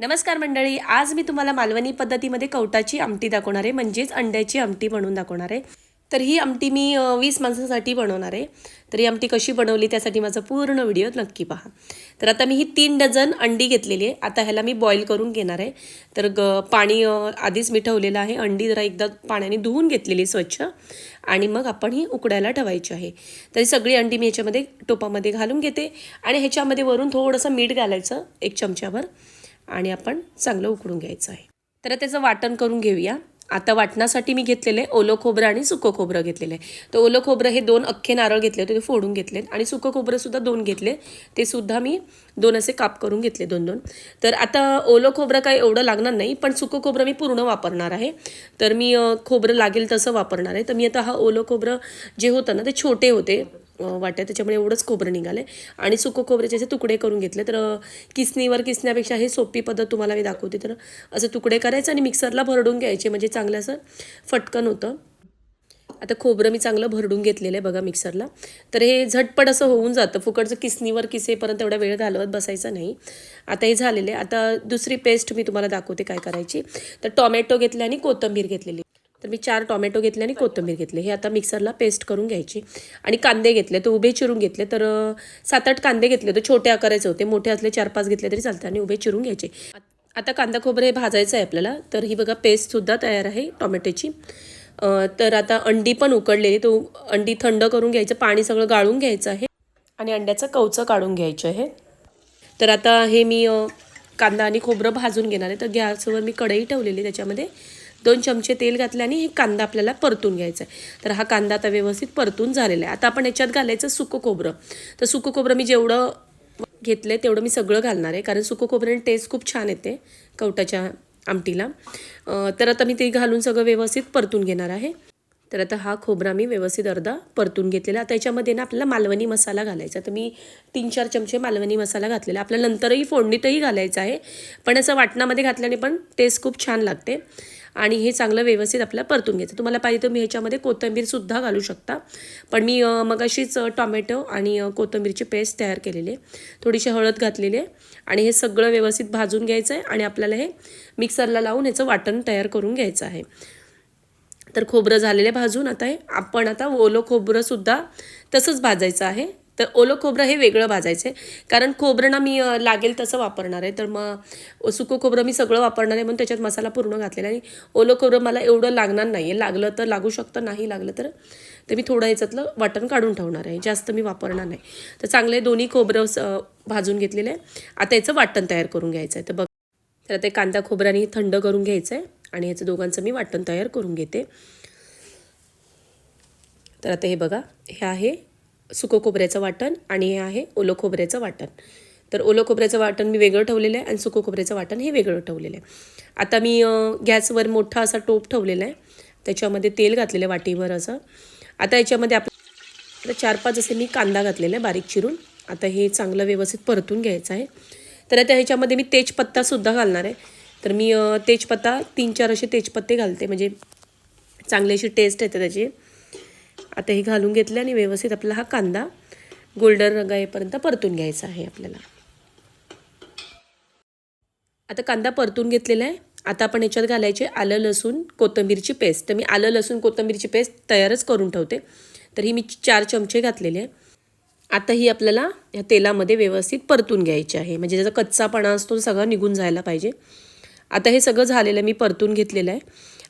नमस्कार मंडळी आज मी तुम्हाला मालवणी पद्धतीमध्ये कवटाची आमटी दाखवणार आहे म्हणजेच अंड्याची आमटी बनवून दाखवणार आहे. तर ही आमटी मी वीस माणसांसाठी बनवणार आहे. तर ही आमटी कशी बनवली त्यासाठी माझा पूर्ण व्हिडिओ नक्की पहा. तर आता मी ही तीन डझन अंडी घेतलेली आहे. आता ह्याला मी बॉईल करून घेणार आहे. तर ग पाणी आधीच मी ठेवलेलं आहे. अंडी जरा एकदा पाण्याने धुवून घेतलेली स्वच्छ. आणि मग आपण ही उकडायला ठेवायची आहे. तर सगळी अंडी मी ह्याच्यामध्ये टोपामध्ये घालून घेते. आणि ह्याच्यामध्ये वरून थोडंसं मीठ घालायचं एक चमच्यावर आणि आपण चांगलं उकडून घ्यायचं आहे. तर त्याचं वाटण करून घेऊया. आता वाटणासाठी मी घेतलेलं आहे ओलं खोबरं आणि सुकं खोबरं घेतलेलं आहे. तर ओलं खोबरं हे दोन अख्खे नारळ घेतले होते ते फोडून घेतलेत. आणि सुकं खोबरंसुद्धा दोन घेतले. ते सुद्धा मी दोन असे काप करून घेतले दोन दोन. तर आता ओलं खोबरं काही एवढं लागणार नाही पण सुकं खोबरं मी पूर्ण वापरणार आहे. तर मी खोबरं लागेल तसं वापरणार आहे. तर मी आता हा ओलं खोबरं जे होतं ना ते छोटे होते. वाट्या त्याच्यामुळे एवढंच खोबरं निघालं आहे आणि सुकं खोबऱ्याचे असे तुकडे करून घेतले. तर किसणीवर किसण्यापेक्षा हे सोपी पद्धत तुम्हाला मी दाखवते. तर असे तुकडे करायचे आणि मिक्सरला भरडून घ्यायचे. म्हणजे चांगलं असं फटकन होतं. आता खोबरं मी चांगलं भरडून घेतलेलं आहे बघा मिक्सरला. तर हे झटपट असं होऊन जातं. फुकटचं किसणीवर किसेपर्यंत एवढा वेळ घालवत बसायचा नाही. आता हे झालेलं आहे. आता दुसरी पेस्ट मी तुम्हाला दाखवते काय करायची. तर टॉमॅटो घेतले आणि कोथिंबीर घेतलेली. तर मी चार टॉमॅटो घेतले आणि कोथिंबीर घेतले. हे आता मिक्सरला पेस्ट करून घ्यायची. आणि कांदे घेतले तर उभे चिरून घेतले. तर सात आठ कांदे घेतले तर छोटे आकाराचे होते. मोठे असले चार पाच घेतले तरी चालतं आणि उभे चिरून घ्यायचे. आता कांदा खोबरं हे भाजायचं आहे आपल्याला. तर ही बघा पेस्टसुद्धा तयार आहे टॉमॅटोची. तर आता अंडी पण उकडलेली तो अंडी थंड करून घ्यायचं. पाणी सगळं गाळून घ्यायचं आहे. आणि अंड्याचं कवचं काढून घ्यायचं आहे. तर आता हे मी कांदा आणि खोबरं भाजून घेणार आहे. तर गॅसवर मी कढई ठेवलेली त्याच्यामध्ये. दोन चमचे तेल घातले आणि हे कांदा आपल्याला परतून घ्यायचा आहे. तर हा कांदा आता व्यवस्थित परतून झालेला आहे. आता आपण याच्यात घालायचं सुकं खोबरं. तर सुकं खोबरं मी जेवढं घेतलं आहे तेवढं मी सगळं घालणार आहे. कारण सुकं खोबऱ्याने टेस्ट खूप छान येते कवटाच्या आमटीला. तर आता मी ते घालून सगळं व्यवस्थित परतून घेणार आहे. तर आता हा खोबरा मी व्यवस्थित अर्धा परतून घेतलेला आता याच्यामध्ये ना आपल्याला मालवणी मसाला घालायचा तर मी तीन चार चमचे मालवणी मसाला घातलेला आपल्याला नंतरही फोडणीतही घालायचं आहे. पण असं वाटणामध्ये घातल्याने पण टेस्ट खूप छान लागते. आणि हे चांगलं व्यवस्थित आपल्याला परतून घ्यायचं. तुम्हाला पाहिजे तर ह्याच्यामध्ये कोथिंबीरसुद्धा घालू शकता. पण मी मग मगाशीच टॉमॅटो आणि अं, कोथिंबीरची पेस्ट तयार केलेली आहे. थोडीशी हळद घातलेली आहे आणि हे सगळं व्यवस्थित भाजून घ्यायचं आहे आणि आपल्याला हे मिक्सरला लावून ह्याचं वाटण तयार करून घ्यायचं आहे. तर खोबरं झालेलं भाजून. आता हे आपण आता ओलं खोबरंसुद्धा तसंच भाजायचं आहे. तर ओलं खोबरं हे वेगळं भाजायचं आहे. कारण खोबरं ना मी लागेल तसं वापरणार आहे. तर मग सुकं खोबरं मी सगळं वापरणार आहे. म्हणून त्याच्यात मसाला पूर्ण घातलेला आणि ओलं खोबरं मला एवढं लागणार नाही आहे लागलं तर लागू शकतं नाही लागलं तर ते मी थोडं याच्यातलं वाटण काढून ठेवणार आहे. जास्त मी वापरणार नाही. तर चांगले दोन्ही खोबरं भाजून घेतलेले आहे. आता याचं वाटण तयार करून घ्यायचं आहे. तर बघ तर ते कांदा खोबऱ्याने थंड करून घ्यायचं आहे. आणि याचं दोघांचं मी वाटण तयार करून घेते. तर आता हे बघा हे आहे सुकं खोबऱ्याचं वाटण आणि हे आहे ओलं खोबऱ्याचं वाटण. तर ओलं खोबऱ्याचं वाटण मी वेगळं ठेवलेलं आहे आणि सुकं खोबऱ्याचं वाटण हे वेगळं ठेवलेलं आहे. आता मी गॅसवर मोठा असा टोप ठेवलेला आहे. त्याच्यामध्ये तेल घातलेलं आहे वाटीवर असं. आता याच्यामध्ये आपलं आता चार पाच असे मी कांदा घातलेला आहे बारीक चिरून. आता हे चांगलं व्यवस्थित परतून घ्यायचं आहे. तर आता ह्याच्यामध्ये मी तेजपत्तासुद्धा घालणार आहे. तर मी तेजपत्ता तीन चार असे तेजपत्ते घालते. म्हणजे चांगली अशी टेस्ट येते त्याची. आता हे घालून घेतलं आणि व्यवस्थित आपला हा कांदा गोल्डन रंग येईपर्यंत परतून घ्यायचा आहे आपल्याला. आता कांदा परतून घेतलेला आहे. आता आपण याच्यात घालायचे आलं लसूण कोथंबीरची पेस्ट. तर मी आलं लसूण कोथंबीरची पेस्ट तयारच करून ठेवते. तर ही मी चार चमचे घातलेले आहे. आता ही आपल्याला ह्या तेलामध्ये व्यवस्थित परतून घ्यायची आहे. म्हणजे ज्याचा कच्चापणा असतो तो निघून जायला पाहिजे. आता हे सगळं झालेलं आहे मी परतून घेतलेलं आहे.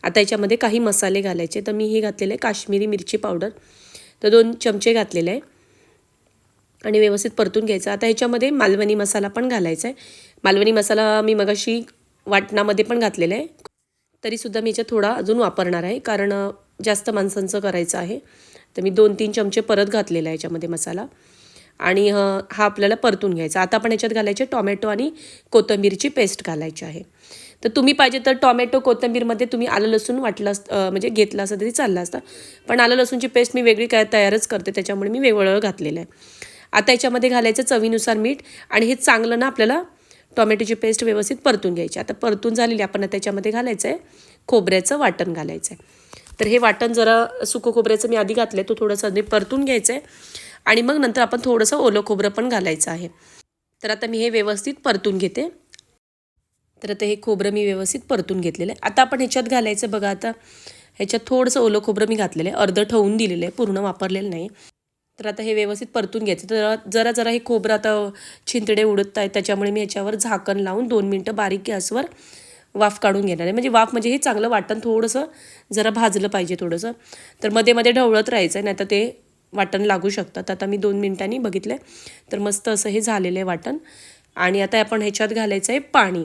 आता याच्यामध्ये काही मसाले घालायचे तर मी हे घातलेलं आहे काश्मीरी मिरची पावडर. तर दोन चमचे घातलेले आहे. आणि व्यवस्थित परतून घ्यायचं. आता ह्याच्यामध्ये मालवणी मसाला पण घालायचा आहे. मालवणी मसाला मी मगाशी वाटणामध्ये पण घातलेला आहे. तरीसुद्धा मी याच्यात थोडा अजून वापरणार आहे. कारण जास्त माणसांचं करायचं आहे. तर मी दोन तीन चमचे परत घातलेला आहे याच्यामध्ये मसाला. आणि हा आपल्याला परतून घ्यायचा. आता आपण याच्यात घालायचे टॉमॅटो आणि कोथिंबीरची पेस्ट घालायची आहे. तर तुम्ही पाहिजे तर टॉमॅटो कोथिंबीरमध्ये तुम्ही आलं लसूण वाटलं असतं म्हणजे घेतलं असतं तरी चाललं असतं. पण आलं लसूणची पेस्ट मी वेगळी काय तयारच करते त्याच्यामुळे मी वेगळं घातलेलं आहे. आता याच्यामध्ये घालायचं चवीनुसार मीठ आणि हे चांगलं ना आपल्याला टॉमॅटोची पेस्ट व्यवस्थित परतून घ्यायची. आता परतून झालेली आपण आता त्याच्यामध्ये घालायचं आहे खोबऱ्याचं वाटण घालायचं आहे तर हे वाटण जरा सुकं खोबऱ्याचं मी आधी घातलं आहे तो थोडंसं आधी परतून घ्यायचं आहे आणि मग नंतर आपण थोडंसं ओलं खोबरं पण घालायचं आहे. तर आता मी हे व्यवस्थित परतून घेते. तर आता हे खोबरं मी व्यवस्थित परतून घेतलेलं आहे. आता आपण ह्याच्यात घालायचं बघा आता. ह्याच्यात थोडंसं ओलं खोबरं मी घातलेलं आहे. अर्धं ठेवून दिलेलं आहे. पूर्ण वापरलेलं नाही. तर आता हे व्यवस्थित परतून घ्यायचं. तर जरा जरा हे खोबरं आता छिंतडे उडत आहेत. त्याच्यामुळे मी ह्याच्यावर झाकण लावून दोन मिनटं बारीक गॅसवर वाफ काढून घेणार आहे. म्हणजे वाफ म्हणजे हे चांगलं वाटण थोडंसं जरा भाजलं पाहिजे थोडंसं. तर मध्ये मध्ये ढवळत राहायचं आहे. नाही तर ते वाटण लागू शकतात. आता मी दोन मिनटांनी बघितलं तर मस्त असं हे झालेलं आहे वाटण. आणि आता आपण ह्याच्यात घालायचं आहे पाणी.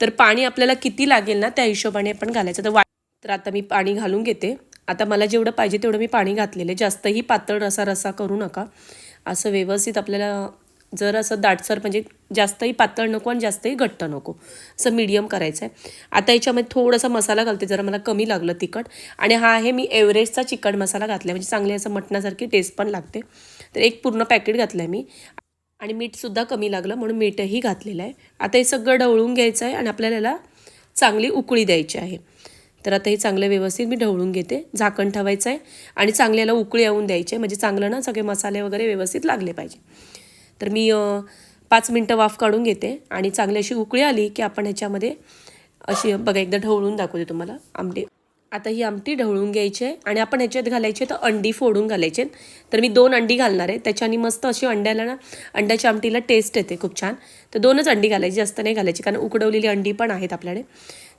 तर पाणी आपल्याला किती लागेल ना त्या हिशोबाने आपण घालायचं. तर वा तर आता मी पाणी घालून घेते. आता मला जेवढं पाहिजे तेवढं मी पाणी घातलेलं आहे. जास्तही पातळ रसा रसा करू नका. असं व्यवस्थित आपल्याला जर असं दाटसर म्हणजे जास्तही पातळ नको आणि जास्तही घट्ट नको. असं मीडियम करायचं आहे आता याच्यामध्ये थोडासा मसाला घालते. जरा मला कमी लागलं तिखट. आणि हा आहे मी एव्हरेस्टचा चिकन मसाला घातला म्हणजे चांगले असं मटणासारखी टेस्ट पण लागते. तर एक पूर्ण पॅकेट घातलं आहे मी. आणि मीठसुद्धा कमी लागलं म्हणून मीठही घातलेलं आहे. आता हे सगळं ढवळून घ्यायचं आहे आणि आपल्याला याला चांगली उकळी द्यायची आहे. तर आता हे चांगलं व्यवस्थित मी ढवळून घेते. झाकण ठेवायचं आहे आणि चांगल्याला उकळी येऊन द्यायची आहे. म्हणजे चांगलं ना सगळे मसाले वगैरे व्यवस्थित लागले पाहिजे. तर मी पाच मिनटं वाफ काढून घेते आणि चांगली अशी उकळी आली की आपण ह्याच्यामध्ये अशी बघा एकदा ढवळून दाखवते तुम्हाला. आमटी आता ही आमटी ढवळून घ्यायची आहे. आणि आपण याच्यात घालायचे तर अंडी फोडून घालायचे तर मी दोन अंडी घालणार आहे. त्याच्याने मस्त अशी अंड्याला ना अंड्याच्या आमटीला टेस्ट येते खूप छान. तर दोनच अंडी घालायची जास्त नाही घालायची कारण उकडवलेली अंडी पण आहेत आपल्याकडे.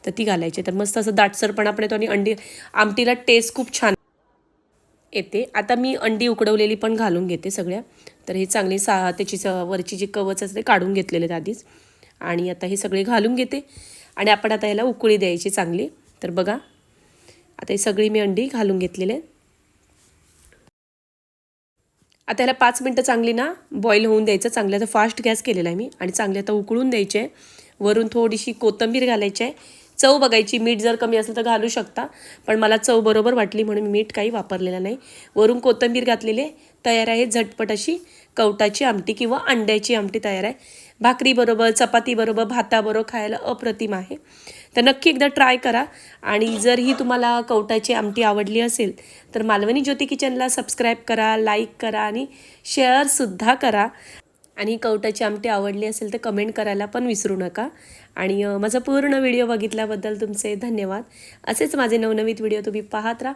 तर ती घालायची तर मस्त असं दाटसरपणा पण येतो आणि अंडी आमटीला टेस्ट खूप छान येते. आता मी अंडी उकडवलेली पण घालून घेते सगळ्या. तर हे चांगली सा त्याची स वरची जी कवच असते काढून घेतलेले आहेत आधीच. आणि आता हे सगळे घालून घेते. आणि आपण आता याला उकळी द्यायची चांगली. तर बघा आता ही सगळी मी अंडी घालून घेतलेले आता याला पाच मिनटं चांगली ना बॉईल होऊन द्यायचं. चांगलं आता फास्ट गॅस केलेला आहे मी. आणि चांगले आता उकळून द्यायचे आहे. वरून थोडीशी कोथिंबीर घालायची आहे. चव बघायची. मीठ जर कमी असेल तर घालू शकता. पण मला चव बरोबर वाटली म्हणून मी मीठ काही वापरलेलं नाही. वरून कोथिंबीर घातलेली तयार आहे झटपट अशी कवटाची आमटी किंवा अंड्याची आमटी तयार आहे. भाकरीबरोबर चपातीबरोबर भाताबरोबर खायला अप्रतिम आहे. तर नक्की एकदा ट्राय करा. आणि जर ही तुम्हाला कवटाची आमटी आवडली असेल तर मालवणी ज्योती किचनला सबस्क्राईब करा लाईक करा आणि शेअरसुद्धा करा. आणि कवटाची आमटी आवडली असेल तर कमेंट करायला पण विसरू नका. आणि माझा पूर्ण व्हिडिओ बघितल्याबद्दल तुमचे धन्यवाद. असेच माझे नवनवीन व्हिडिओ तुम्ही पाहत राहा.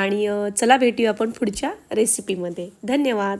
आणि चला भेटूया आपण पुढच्या रेसिपीमध्ये धन्यवाद.